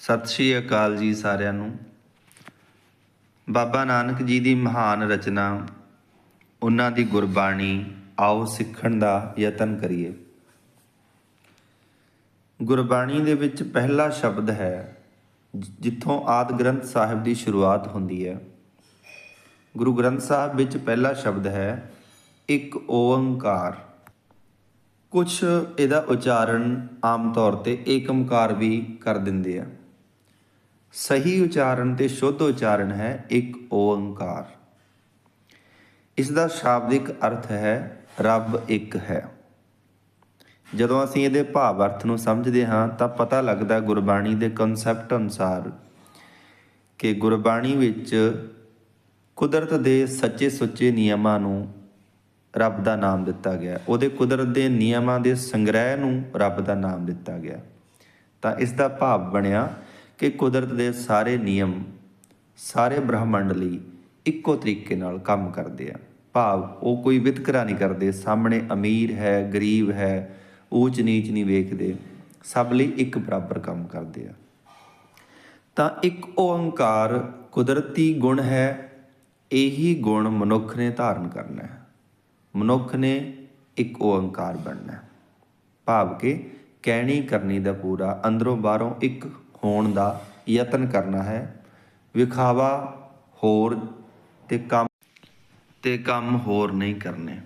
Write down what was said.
ਸਤਿ ਸ਼੍ਰੀ ਅਕਾਲ ਜੀ ਸਾਰਿਆਂ ਨੂੰ। ਬਾਬਾ ਨਾਨਕ ਜੀ ਦੀ ਮਹਾਨ ਰਚਨਾ, ਉਹਨਾਂ ਦੀ ਗੁਰਬਾਣੀ ਆਓ ਸਿੱਖਣ ਦਾ ਯਤਨ ਕਰੀਏ। ਗੁਰਬਾਣੀ ਦੇ ਵਿੱਚ ਪਹਿਲਾ ਸ਼ਬਦ ਹੈ, ਜਿੱਥੋਂ ਆਦ ਗ੍ਰੰਥ ਸਾਹਿਬ ਦੀ ਸ਼ੁਰੂਆਤ ਹੁੰਦੀ ਹੈ। ਗੁਰੂ ਗ੍ਰੰਥ ਸਾਹਿਬ ਵਿੱਚ ਪਹਿਲਾ ਸ਼ਬਦ ਹੈ, ਇੱਕ ਓੰਕਾਰ। ਕੁਝ ਇਹਦਾ ਉਚਾਰਨ ਆਮ ਤੌਰ ਤੇ ਏਕਮਕਾਰ ਵੀ ਕਰ ਦਿੰਦੇ ਆ। ਸਹੀ ਉਚਾਰਨ ਤੇ ਸ਼ੁੱਧ ਉਚਾਰਨ ਹੈ ਇੱਕ ਓੰਕਾਰ। ਇਸ ਦਾ ਸ਼ਾਬਦਿਕ ਅਰਥ ਹੈ ਰੱਬ ਇੱਕ ਹੈ। ਜਦੋਂ ਅਸੀਂ ਇਹਦੇ ਭਾਵ ਅਰਥ ਨੂੰ ਸਮਝਦੇ ਹਾਂ ਤਾਂ ਪਤਾ ਲੱਗਦਾ ਗੁਰਬਾਣੀ ਦੇ ਕਨਸੈਪਟ ਅਨੁਸਾਰ ਕਿ ਗੁਰਬਾਣੀ ਵਿੱਚ ਕੁਦਰਤ ਦੇ ਸੱਚੇ ਸੁੱਚੇ ਨਿਯਮਾਂ ਨੂੰ ਰੱਬ ਦਾ ਨਾਮ ਦਿੱਤਾ ਗਿਆ ਉਹਦੇ ਕੁਦਰਤ ਦੇ ਨਿਯਮਾਂ ਦੇ ਸੰਗ੍ਰਹਿ ਨੂੰ ਰੱਬ ਦਾ ਨਾਮ ਦਿੱਤਾ ਗਿਆ ਤਾਂ ਇਸ ਦਾ ਭਾਵ ਬਣਿਆ ਕਿ ਕੁਦਰਤ ਦੇ ਸਾਰੇ ਨਿਯਮ, ਸਾਰੇ ਬ੍ਰਹਮੰਡ ਲਈ ਇੱਕੋ ਤਰੀਕੇ ਨਾਲ ਕੰਮ ਕਰਦੇ ਆ। ਭਾਵ ਉਹ ਕੋਈ ਵਿਤਕਰਾ ਨਹੀਂ ਕਰਦੇ, ਸਾਹਮਣੇ ਅਮੀਰ ਹੈ, ਗਰੀਬ ਹੈ, ਊਚ ਨੀਚ ਨਹੀਂ ਵੇਖਦੇ, ਸਭ ਲਈ ਇੱਕ ਬਰਾਬਰ ਕੰਮ ਕਰਦੇ ਆ। ਤਾਂ ਇੱਕ ਓੰਕਾਰ ਕੁਦਰਤੀ ਗੁਣ ਹੈ, ਇਹੀ ਗੁਣ ਮਨੁੱਖ ਨੇ ਧਾਰਨ ਕਰਨਾ ਹੈ। ਮਨੁੱਖ ਨੇ ਇੱਕ ਓੰਕਾਰ ਬਣਨਾ ਹੈ। ਭਾਵ ਕਿ ਕਹਿਣੀ ਕਰਨੀ ਦਾ ਪੂਰਾ ਅੰਦਰੋਂ ਬਾਹਰੋਂ ਇੱਕ ਹੋਣ ਦਾ ਯਤਨ ਕਰਨਾ ਹੈ। ਵਿਖਾਵਾ ਹੋਰ ਤੇ ਕੰਮ ਤੇ ਕੰਮ ਹੋਰ ਨਹੀਂ ਕਰਨੇ।